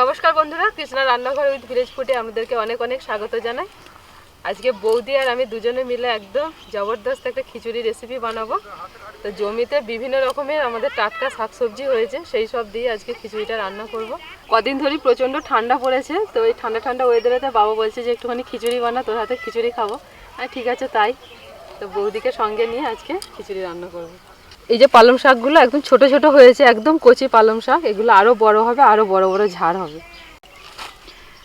নমস্কার বন্ধুরা, কৃষ্ণা রান্নাঘর উইথ ভিলেজ ফুটে আমাদেরকে অনেক অনেক স্বাগত জানাই। আজকে বৌদি আর আমি দুজনে মিলে একদম জবরদস্ত একটা খিচুড়ি রেসিপি বানাবো। তো জমিতে বিভিন্ন রকমের আমাদের টাটকা শাকসবজি হয়েছে, সেই সব দিয়ে আজকে খিচুড়িটা রান্না করব। কদিন ধরেই প্রচণ্ড ঠান্ডা পড়েছে, তো এই ঠান্ডা ঠান্ডা ওয়েদারেতে বাবা বলছে যে একটুখানি খিচুড়ি বানা, তোর হাতে খিচুড়ি খাব। আর ঠিক আছে, তাই। তো বৌদিকে সঙ্গে নিয়ে আজকে খিচুড়ি রান্না করব। এই যে পালং শাকগুলো একদম ছোট ছোট হয়েছে, একদম কচি পালং শাক, এগুলো আরও বড় হবে আরও বড় বড় ঝাড় হবে।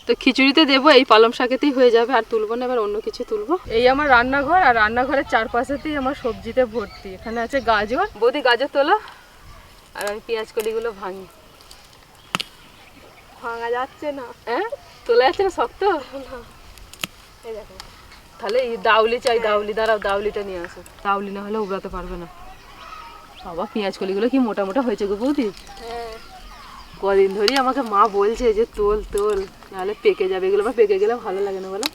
তো খিচুড়িতে দেবো, এই পালং শাকেতেই হয়ে যাবে, আর তুলবো না, এবার অন্য কিছু তুলবো। এই আমার রান্নাঘর, আর রান্নাঘরের চারপাশেতেই আমার সবজিতে ভর্তি। এখানে আছে গাজর, বৌদি গাজর তোলো, আর আমি পেঁয়াজ কলিগুলো ভাঙি। ভাঙা যাচ্ছে না। হ্যাঁ? তোলা যাচ্ছে না, শক্ত? এই তাহলে দাউলি চাই, দাউলি, দাঁড়াও, দাউলিটা নিয়ে আসো। দাউলি না হলে উড়াতে পারবে না। বাবা পেঁয়াজ কলিগুলো কি মোটা মোটা হয়েছে গো বৌদি? হ্যাঁ। কদিন ধরেই আমাকে মা বলছে যে তোল তোল নাহলে পেকে যাবে এগুলো বা পেকে গেলে ভালো লাগে না বলো।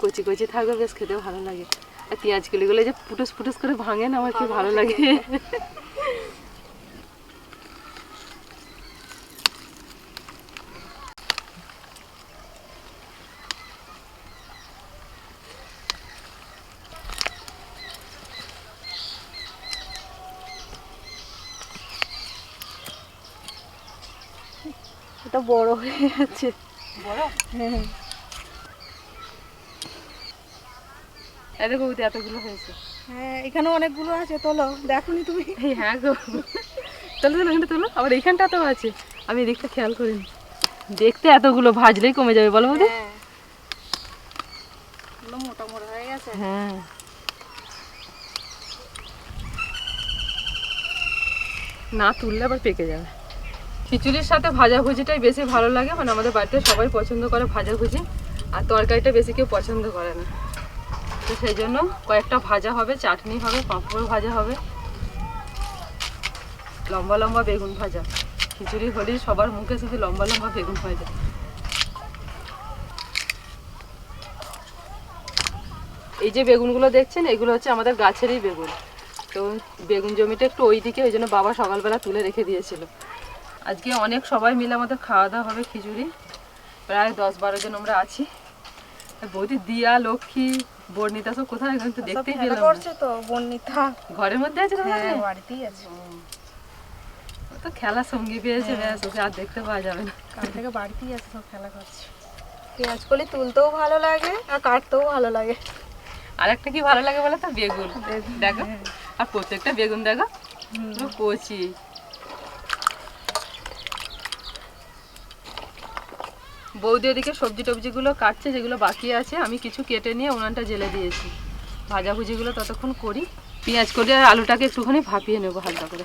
কচি কচি থাকবে বেশ খেতে ভালো লাগে। আর পেঁয়াজ কলিগুলো যে ফুটুস ফুটুস করে ভাঙে না আমার কি ভালো লাগে? এটা বড় হয়ে বড়? হ্যাঁ। দেখো এতগুলো হয়েছে। হ্যাঁ এখানে অনেকগুলো আছে তোলো দেখোনি তুমি? হ্যাঁ গো। চলো চলো এখানটা তোলো। আবার এইখানটা তো আছে। আমি এদিকটা খেয়াল করিনি। দেখতে এতগুলো ভাজলেই কমে যাবে বলো বৌদি। হ্যাঁ। মোটা মোটা হয়ে গেছে। হ্যাঁ। না তুললে আবার পেকে যাবে। খিচুড়ির সাথে ভাজাভুজিটাই বেশি ভালো লাগে মানে আমাদের বাড়িতে সবাই পছন্দ করে ভাজাভুজি, আর তরকারিটা বেশি কেউ পছন্দ করে না। তো সেই জন্য কয়েকটা ভাজা হবে, চাটনি হবে পাঁপড় ভাজা হবে। লম্বা লম্বা বেগুন ভাজা। খিচুড়ি হলেই সবার মুখে শুধু লম্বা লম্বা বেগুন ভাজা। এই যে বেগুনগুলো দেখছেন, এগুলো হচ্ছে আমাদের গাছেরই বেগুন। তো বেগুন জমিটা একটু ওই দিকে ওই জন্য বাবা সকালবেলা তুলে রেখে দিয়েছিল। আজকে অনেক সবাই মিলে আমাদের খাওয়া দাওয়া হবে খিচুড়ি। প্রায় দশ বারো জন আমরা আছি। বৌদি দিয়া লক্ষ্মী বর্ণিতা সব কোথায়? এখন তো দেখতেই পেলাম না। করছে তো বন্নিতা ঘরের মধ্যে আছে হ্যাঁ বাড়িতেই আছে। তো খেলার সঙ্গী পেয়েছে ব্যাস ওকে আর দেখতে পাওয়া যাবে না। কাল থেকে বাড়িতেই আছে সব খেলা করছে। পেঁয়াজ কলি তুলতেও ভালো লাগে আর কাটতেও ভালো লাগে। আর একটা কি ভালো লাগে বলো তো? বেগুন। দেখো। আর প্রত্যেকটা বেগুন দেখো? পুরো কচি। বৌদি ওদিকে সবজি টবজিগুলো কাটছে, যেগুলো বাকি আছে, আমি কিছু কেটে নিয়ে উনানটা জেলে দিয়েছি। ভাজাভুজিগুলো ততক্ষণ করি। পেঁয়াজ করে আর আলুটাকে একটুখানি ভাপিয়ে নেব হালকা করে।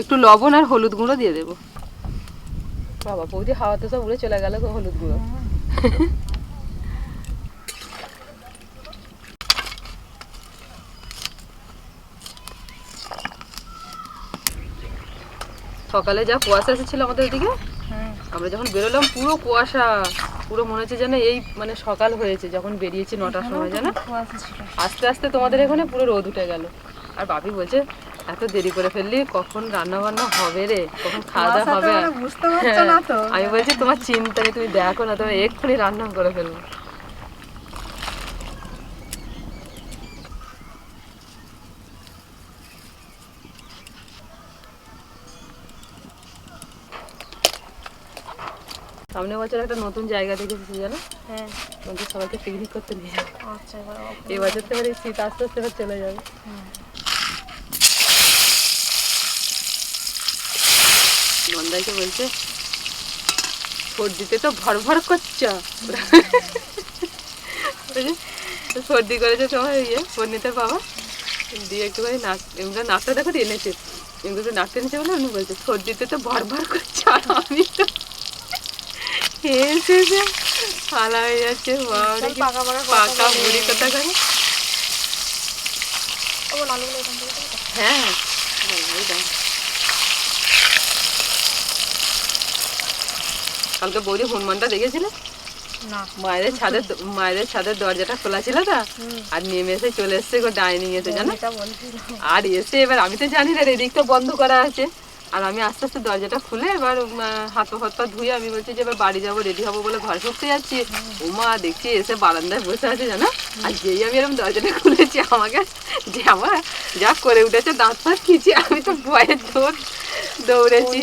একটু লবণ আর হলুদ গুঁড়ো দিয়ে দেবো। বাবা, বৌদি হাওয়াতে সব উড়ে চলে গেল হলুদ গুঁড়ো। সকালে যা কুয়াশা এসেছিল আমাদের ওদিকে আমরা যখন বেরোলাম পুরো কুয়াশা পুরো মনে হচ্ছে যেন এই মানে সকাল হয়েছে যখন বেরিয়েছি নটার সময় যেন আস্তে আস্তে তোমাদের এখানে পুরো রোদ উঠে গেল। আর বাপি বলছে এত দেরি করে ফেললি কখন রান্না বান্না হবে রে? কখন খাওয়া দাওয়া হবে? মানে আমি বলছি তোমার চিন্তা নেই তুমি দেখো না তুমি এক্ষুনি রান্না করে ফেলব। সামনে বছর একটা নতুন জায়গা দেখেছি জানো? হ্যাঁ। তোমাদের সবাইকে পিকনিক করতে নিয়ে যাব। আচ্ছা এবার এই বছর থেকে শীত আস্তে আস্তে এবার চলে যাবে। নন্দাইকে বলছে সর্দিতে তো ভর ভর করছ। সর্দি করেছে তোমার ইয়ে পর্ণিতে বাবা দিয়ে একটুখানি নাক এমনি নাকটা দেখো এনেছে এমনি নাকটা এনেছে বলে উনি বলছে সর্দিতে তো ভর ভর করছে আর আমি তো ফালা হয়ে যাচ্ছে পাকা পাকা কথা করে? হ্যাঁ। কালকে বৌদি হনুমানটা দেখেছিলে? না। মায়ের ছাদের মায়ের ছাদের দরজাটা খোলা ছিল তো। আর নেমে এসে চলে এসছে ডাইনিং এতে জানো? আর এসে এবার আমি তো জানি না এদিক তো বন্ধ করা আছে। আর আমি আস্তে আস্তে দরজাটা খুলে এবার হাত হাত পা ধুয়ে আমি বলছি যে এবার বাড়ি যাব রেডি হব বলে ঘর ঢুকতে যাচ্ছি। ওমা দেখছি এসে বারান্দায় বসে আছে জানো? আর যেই আমি এরকম দরজাটা খুলেছি আমাকে যে আমার যা করে উঠেছে দাঁত ফাঁত খিচি আমি তো ভয়ের দৌড় দৌড়েছি।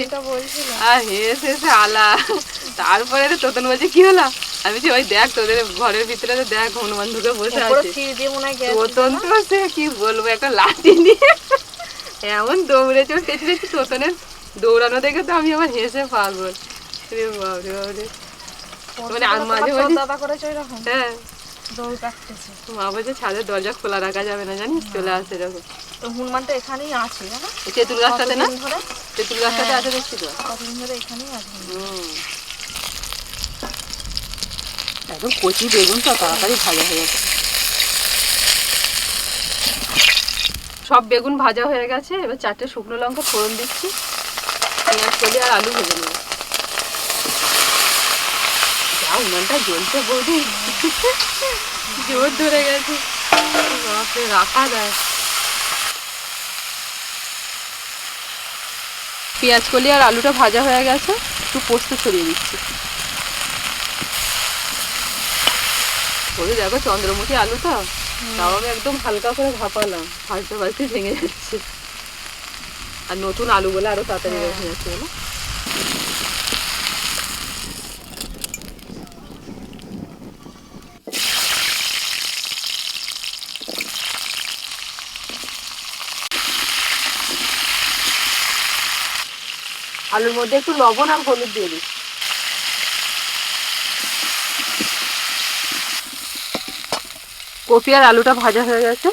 আর হেসে হেসে আলা। তারপরে তোতন বলছে কি হলো? আমি বলছি ওই দেখ তোদের ঘরের ভিতরে তো দেখ হনুমান ঢুকে বসে আছে। তোতন তো সে কি বলব একটা লাঠি নিয়ে এমন দৌড়েছে ওর পেছনে পেছনে তোতনের দৌড়ানো দেখে তো আমি আবার হেসে পাগল। রে বাবরে বাবরে মানে মাঝে মাঝে হ্যাঁ। মা বলছে ছাদের দরজা খোলা রাখা যাবে না জানিস? চলে আসে এরকম। তো হনুমান এখানেই আছে জানো? তেঁতুল গাছটাতে না? কতদিন তেঁতুল গাছটাতে আছে দেখছি তো। কতদিন ধরে এখানেই আছে? একদম কচি বেগুন তো তাড়াতাড়ি ভালো হয়ে গেছে। সব বেগুন ভাজা হয়ে গেছে, এবার চারটে শুকনো লঙ্কা ফোড়ন দিচ্ছি, পেঁয়াজ কলি আর আলু ভেজে নেব। যা উনানটা জ্বলছে বৌদি। জোর ধরে গেছে। বাপরে, রাখা যায়। পেঁয়াজ কলি আর আলুটা ভাজা হয়ে গেছে, একটু পোস্ত ছড়িয়ে দিচ্ছি। ওই দেখো চন্দ্রমুখী আলু তো তাও আমি একদম হালকা করে ভাপালাম ভাজতে ভাজতে ভেঙে যাচ্ছে। আর নতুন আলু বলে আরও তাড়াতাড়ি ভেঙে যাচ্ছে বলো আলুর মধ্যে একটু লবণ আর হলুদ দিয়ে দিই কপি আর আলুটা ভাজা হয়ে গেছে।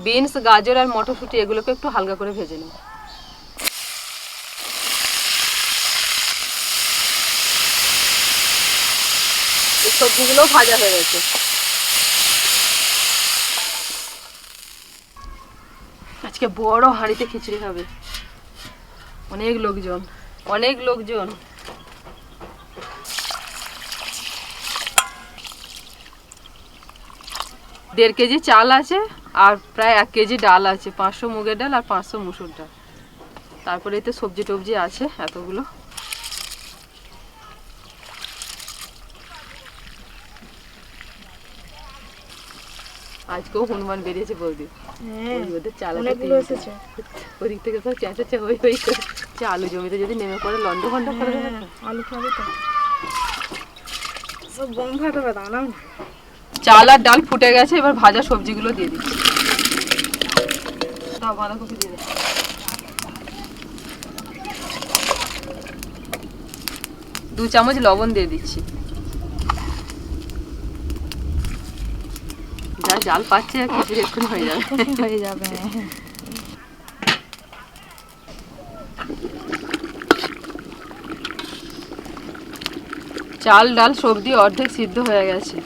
বিনস, গাজর আর মটরশুঁটি এগুলোকে একটু হালকা করে ভেজে নেব। এই সবজিগুলো ভাজা হয়ে গেছে। আজকে বড় হাঁড়িতে খিচুড়ি হবে। অনেক লোকজন অনেক লোকজন। দেড় কেজি চাল আছে আর প্রায় এক কেজি ডাল আছে পাঁচশো মুগের ডাল আর পাঁচশো মুসুর ডাল। তারপরে এতে সবজি টবজি আছে এতগুলো। আজকেও হনুমান বেরিয়েছে বৌদি। হ্যাঁ ওদের এসেছে। ওদিক থেকে সব চেঁচাচ্ছে হই হই করে। আলু জমিতে যদি নেমে পড়ে লন্ড করে। আলু খাবে তো। সব গম ফাটাবে দাঁড়াও না। চাল আর ডাল ফুটে গেছে এবার ভাজা সবজিগুলো দিয়ে দিচ্ছি। বাঁধাকপি দিয়ে দাও দু চামচ লবণ দিয়ে দিচ্ছি। যা জাল পাচ্ছে খিচুড়ি এক্ষুনি হয়ে যাবে। হয়ে যাবে। চাল ডাল সবজি অর্ধেক সিদ্ধ হয়ে গেছে।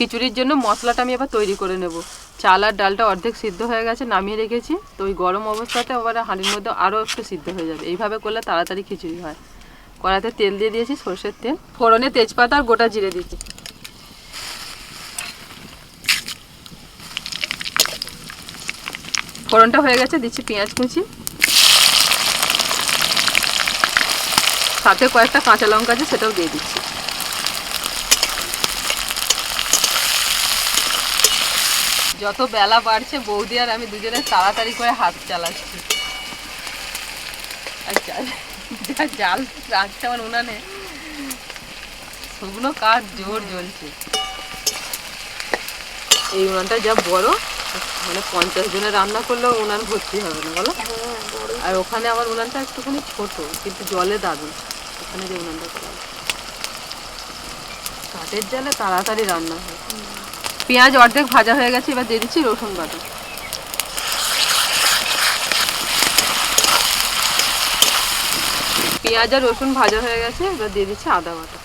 খিচুড়ির জন্য মশলাটা আমি এবার তৈরি করে নেব। চাল আর ডালটা অর্ধেক সিদ্ধ হয়ে গেছে, নামিয়ে রেখেছি। তো ওই গরম অবস্থাতে আবার হাঁড়ির মধ্যে আরও একটু সিদ্ধ হয়ে যাবে। এইভাবে করলে তাড়াতাড়ি খিচুড়ি হয়। কড়াতে তেল দিয়ে দিয়েছি, সর্ষের তেল। ফোড়নে তেজপাতা আর গোটা জিরে দিচ্ছি ফোড়নটা হয়ে গেছে, দিচ্ছি পেঁয়াজ কুচি। সাথে কয়েকটা কাঁচা লঙ্কা আছে, সেটাও দিয়ে দিচ্ছি। যত বেলা বাড়ছে, বৌদি আর আমি দুজনে তাড়াতাড়ি করে হাত চালাচ্ছি। জাল- রাখছে আমার উনানে। শুকনো কাঠ জোর জ্বলছে। এই উনানটা যা বড় মানে পঞ্চাশ জনের রান্না করলেও উনান ভর্তি হবে না, বলো? আর ওখানে আমার উনানটা একটুখানি ছোট, কিন্তু জলে দারুণ। ওখানে যে উনানটা করা কাঠের জালে তাড়াতাড়ি রান্না হয়। পেঁয়াজ অর্ধেক ভাজা হয়ে গেছে, এবার দিয়ে দিচ্ছি রসুন বাটা। পেঁয়াজ আর রসুন ভাজা হয়ে গেছে, এবার দিয়ে দিচ্ছি আদা বাটা।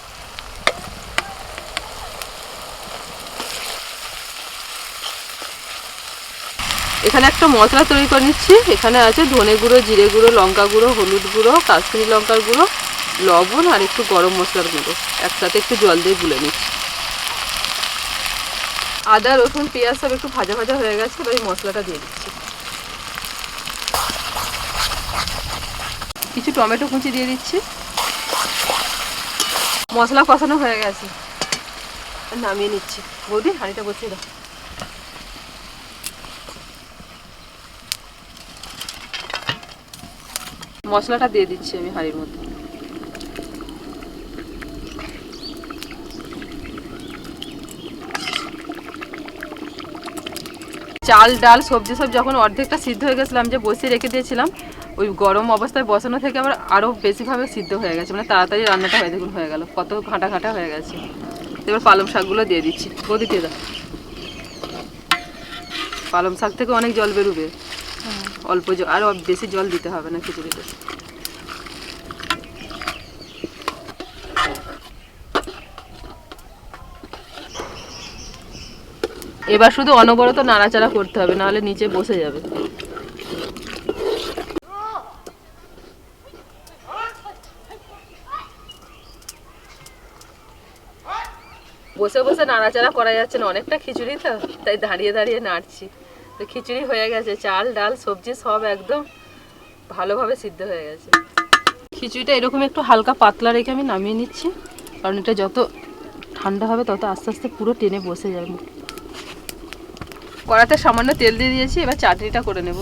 এখানে একটা মশলা তৈরি করে নিচ্ছি, এখানে আছে ধনে গুঁড়ো, জিরে গুঁড়ো, লঙ্কা গুঁড়ো, হলুদ গুঁড়ো, কাশ্মীরি লঙ্কার গুঁড়ো, লবণ আর একটু গরম মশলার গুঁড়ো। একসাথে একটু জল দিয়ে গুলে নিচ্ছি। আদা, রসুন, পেঁয়াজ সব একটু ভাজা ভাজা হয়ে গেছে, এবার এই মশলাটা দিয়ে দিচ্ছি। কিছু টমেটো কুচি দিয়ে দিচ্ছি। মশলা কষানো হয়ে গেছে। নামিয়ে নিচ্ছি। বৌদি, হাঁড়িটা বসিয়ে দাও। মশলাটা দিয়ে দিচ্ছি আমি হাঁড়ির মধ্যে। চাল ডাল সবজি সব যখন অর্ধেকটা সিদ্ধ হয়ে গেছিলাম যে বসিয়ে রেখে দিয়েছিলাম ওই গরম অবস্থায় বসানো থেকে আবার আরও বেশিভাবে সিদ্ধ হয়ে গেছে। মানে তাড়াতাড়ি রান্নাটা হয়ে দেখুন হয়ে গেল। কত ঘাঁটা ঘাঁটা হয়ে গেছে। এবার পালং শাকগুলো দিয়ে দিচ্ছি। বদি দিয়ে দাও পালং শাক থেকে অনেক জল বেরোবে। অল্প জল আরও বেশি জল দিতে হবে না খিচুড়িতে। এবার শুধু অনবরত নাড়াচাড়া করতে হবে, নাহলে নিচে বসে যাবে। বসে বসে নাড়াচাড়া করা যাচ্ছে না, অনেকটা খিচুড়ি তো, তাই দাঁড়িয়ে দাঁড়িয়ে নাড়ছি। তো খিচুড়ি হয়ে গেছে, চাল, ডাল, সবজি সব একদম ভালোভাবে সিদ্ধ হয়ে গেছে। খিচুড়িটা এরকম একটু হালকা পাতলা রেখে আমি নামিয়ে নিচ্ছি, কারণ এটা যত ঠান্ডা হবে তত আস্তে আস্তে পুরো টেনে বসে যাবে। কড়াতে সামান্য তেল দিয়ে দিয়েছি এবার চাটনিটা করে নেব।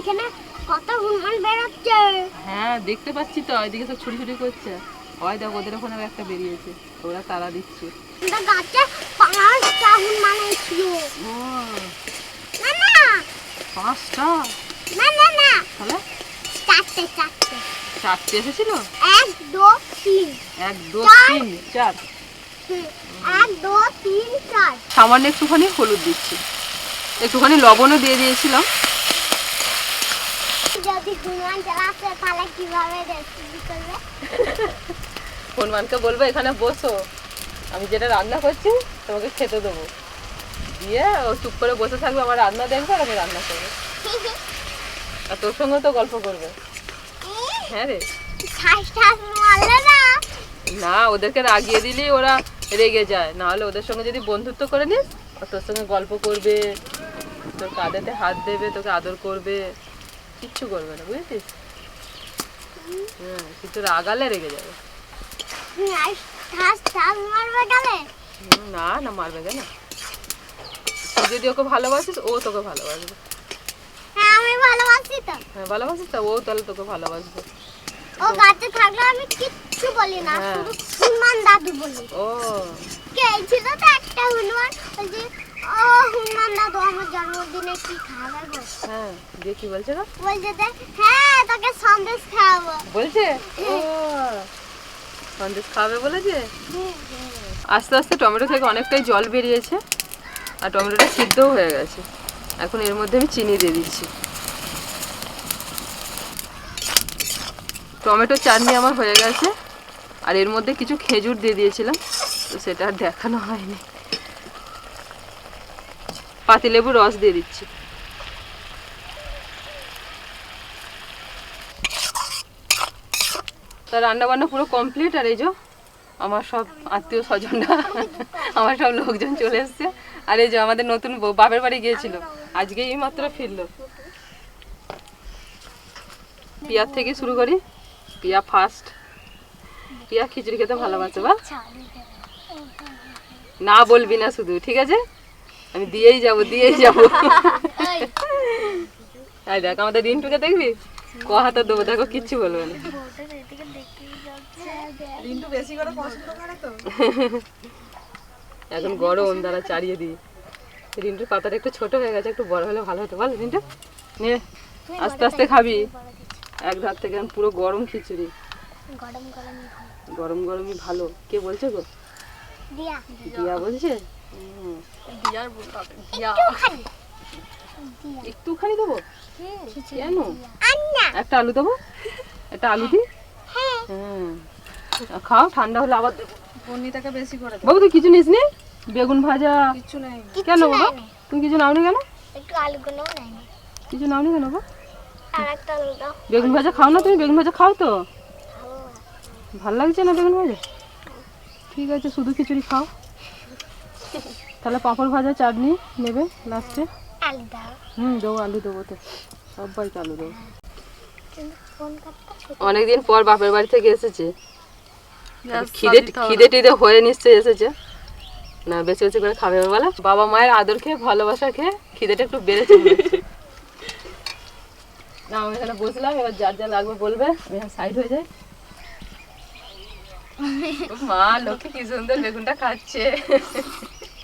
এখানে কত বেরোচ্ছে। হ্যাঁ দেখতে পাচ্ছি তো ওইদিকে তো ছুটি ছুটি করছে। ওই দেখ ওদের ওখানে একটা বেরিয়েছে ওরা তারা দিচ্ছে। গাছে পাঁচটা হুমান ছিল না না। পাঁচটা? না না না। তাহলে? চারটে চারটে। চারটে এসেছিল? এক দু তিন। এক দু তিন চার। এক দু তিন চার। সামান্য একটুখানি হলুদ দিচ্ছি। একটুখানি লবণও দিয়ে দিয়েছিলাম। যদি হুমান চালাতে তাহলে কীভাবে রেসিপি করবে? হনুমানকে বলব এখানে বসো। আমি যেটা রান্না করছি তোমাকে খেতে দেবো। দিয়ে ও চুপ করে বসে থাকবে আমার রান্না দেখবে আর আমি রান্না করব। আর তোর সঙ্গে তো গল্প করবে। হ্যাঁ রে। না, ওদেরকে রাগিয়ে দিলেই ওরা রেগে যায়। না হলে ওদের সঙ্গে যদি বন্ধুত্ব করে নিস তোর সঙ্গে গল্প করবে, তোর কাঁধেতে হাত দেবে, তোকে আদর করবে, কিচ্ছু করবে না, বুঝেছিস? হ্যাঁ কিন্তু রাগালে রেগে যাবে। না না, মারবে কেন? তুই যদি ওকে ভালোবাসিস, ও তোকে ভালোবাসবে। তো হ্যাঁ ভালোবাসিস তা ও তাহলে তোকে ভালোবাসবে। ও গাছে থাকলে আমি কিচ্ছু বলি না হ্যাঁ। শুধু হনুমান দাদু বলি। ও। কে ছিল তো একটা হনুমান? বলছে ও হনুমান দাদু আমার জন্মদিনে কি খাবে হ্যাঁ দিয়ে কি বলছে না বলছে যে হ্যাঁ তোকে সন্দেশ খাওয়াবো। বলছে? ও সন্দেশ খাবে বলেছে? আস্তে আস্তে টমেটো থেকে অনেকটাই জল বেরিয়েছে আর টমেটোটা সিদ্ধও হয়ে গেছে। এখন এর মধ্যে আমি চিনি দিয়ে দিচ্ছি। টমেটো চাটনি আমার হয়ে গেছে। আর এর মধ্যে কিছু খেজুর দিয়ে দিয়েছিলাম, তো সেটা আর দেখানো হয়নি। পাতিলেবুর রস দিয়ে দিচ্ছি। তা রান্না বান্না পুরো কমপ্লিট আর এই যে আমার সব আত্মীয় স্বজনরা, আমার সব লোকজন চলে এসছে। আর এই যে আমাদের নতুন বাপের বাড়ি গিয়েছিল আজকে এই মাত্র ফিরলো। পিয়ার থেকে শুরু করি। পিয়া ফার্স্ট পিয়া খিচুড়ি খেতে ভালোবাসে বা না বলবি না শুধু ঠিক আছে? আমি দিয়েই যাব দিয়েই যাব। আই দেখ আমাদের রিন্টুকে দেখবি? ক হাতে দেবো দেখো কিচ্ছু বলবে না। এখন গরম দ্বারা চারিয়ে দিই। রিন্টুর পাতাটা একটু ছোট হয়ে গেছে একটু বড় হলে ভালো হতো। বল রিন্টু নে আস্তে আস্তে খাবি। এক ধার থেকে পুরো গরম খিচুড়ি। গরম গরম গরম গরমই ভালো। কে বলছে গো? দিয়া। দিয়া বলছে? দিয়ার বলতে দিয়া। একটুখানি। একটুখানি দেবো? কেন একটা আলু দেবো? একটা আলু দি হ্যাঁ। খাও ঠান্ডা হলে আবার দেবো। বর্ণিতাকে বেশি করে বাবু তুই কিছু নিস নি? বেগুন ভাজা। কিছু নেই। কেন বাবা? তুমি কিছু নাও নাওনি কেন? একটু আলুগুলো নেই। কিছু নাওনি কেন বাবা? বেগুন ভাজা খাও না তুমি? বেগুন ভাজা খাও তো? ভালো লাগছে না বেগুন ভাজা? ঠিক আছে শুধু খিচুড়ি খাও। তাহলে পাঁপড় ভাজা চাটনি নেবে লাস্টে? হুম দেবো আলু দেবো তো। সবাইকে আলু দেবো। অনেকদিন পর বাপের বাড়ি থেকে এসেছে। খিদে খিদে টিদে হয়ে নিশ্চয়ই এসেছে। না বেশি বেশি করে খাবে বলে বাবা মায়ের আদর খেয়ে ভালোবাসা খেয়ে খিদেটা একটু বেড়েছে। না আমি এখানে বসলাম এবার যার যা লাগবে বলবে আমি সাইড হয়ে যাই। মা লক্ষ্মী কি সুন্দর বেগুনটা খাচ্ছে।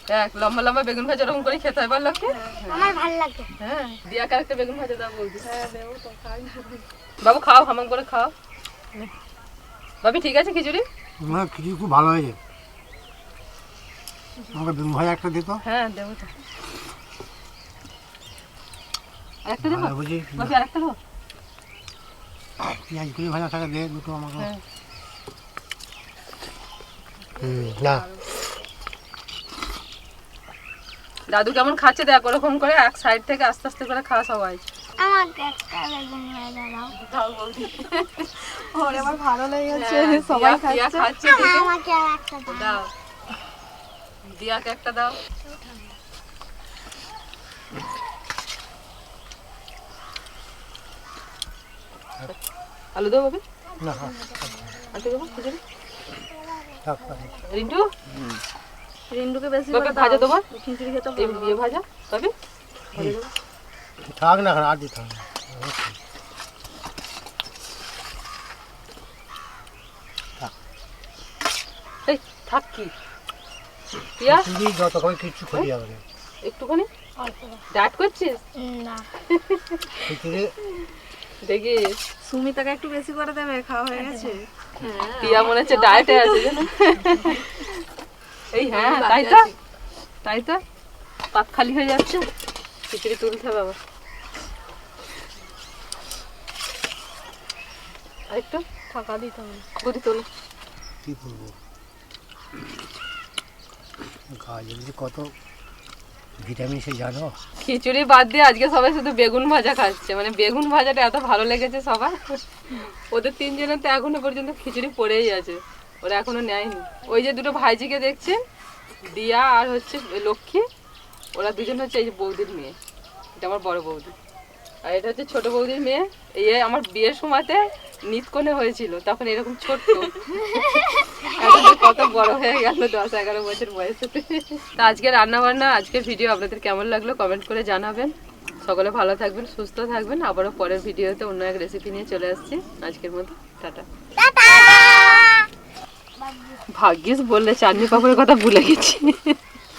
দেখ লম্বা লম্বা বেগুন ভাজা ওরকম করে খেতে হয় বল লক্ষ্মী? আমার ভালো লাগে। হ্যাঁ দিয়া কার একটা বেগুন ভাজা দাও বলছি হ্যাঁ বাবু খাও হামাম করে খাও। বাবি ঠিক আছে খিচুড়ি? তোমার খিচুড়ি খুব ভালো হয়েছে। আমাকে বেগুন ভাজা একটা দিত হ্যাঁ দেবো তো। আরেকটা দেবো? বুঝি? বাবি আরেকটা দেবো? পেঁয়াজ কুড়ি ভাজা থাকে দে দুটো আমাকে। হ্যাঁ। হুম, না। দাদু কেমন খাচ্ছে দেখ ওরকম করে এক সাইড থেকে আস্তে আস্তে করে খাওয়া সবাই আমাকে একটা বেগুন ভাজা দাও। ওরে আমার ভালো লেগেছে হ্যাঁ, সবাই খাচ্ছে। আমাকে একটা দাও। দিয়াকে একটা দাও। আলু দেবো বাবি? না হ্যাঁ, আলু দেবো খিচুড়ি থাক, থাক। রিন্টু? রিন্টুকে বেশি বাবি করে ভাজা দাও। দেবো? খিচুড়ি খেতে বিয়ে ভাজা বাবি থাক না আর দিতে হবে এই থাক কি? পিয়া যতক্ষণ কিচ্ছু ক্ষতি একটুখানি? ডাট করছিস? না। দেখি। সুমিতাকে একটু বেশি করে দেবে খাওয়া হয়ে গেছে। পিয়া মনে হচ্ছে ডায়েটে আছে। এই হ্যাঁ তাই তো? তাই তো? পাত খালি হয়ে যাচ্ছে। খিচুড়ি তুলতে হবে আবার। আরেকটু? ফাঁকা দিতে হবে। বুড়ি তোলো। কি করব কত ভিটামিন সি, জানো? খিচুড়ি বাদ দিয়ে আজকে সবাই শুধু বেগুন ভাজা খাচ্ছে। মানে বেগুন ভাজাটা এত ভালো লেগেছে সবার। ওদের তিনজনের তো এখনও পর্যন্ত খিচুড়ি পড়েই আছে। ওরা এখনও নেয়নি। ওই যে দুটো ভাইজিকে দেখছেন, দিয়া আর হচ্ছে লক্ষ্মী, ওরা দুজন হচ্ছে এই যে বৌদির মেয়ে। এটা আমার বড় বৌদি। আর এটা হচ্ছে ছোট বৌদির মেয়ে। এই আমার বিয়ের সময়তে নিতকনে হয়েছিল তখন এরকম ছোট্ট। এখন কত বড় হয়ে গেল দশ এগারো বছর বয়সে তো আজকে রান্না বান্না আজকের ভিডিও আপনাদের কেমন লাগল কমেন্ট করে জানাবেন। সকলে ভালো থাকবেন সুস্থ থাকবেন। আবারও পরের ভিডিওতে অন্য এক রেসিপি নিয়ে চলে আসছি। আজকের মতো টাটা। টাটা! ভাগ্যিস বললে চাটনি পাপড়ের কথা ভুলে গেছি।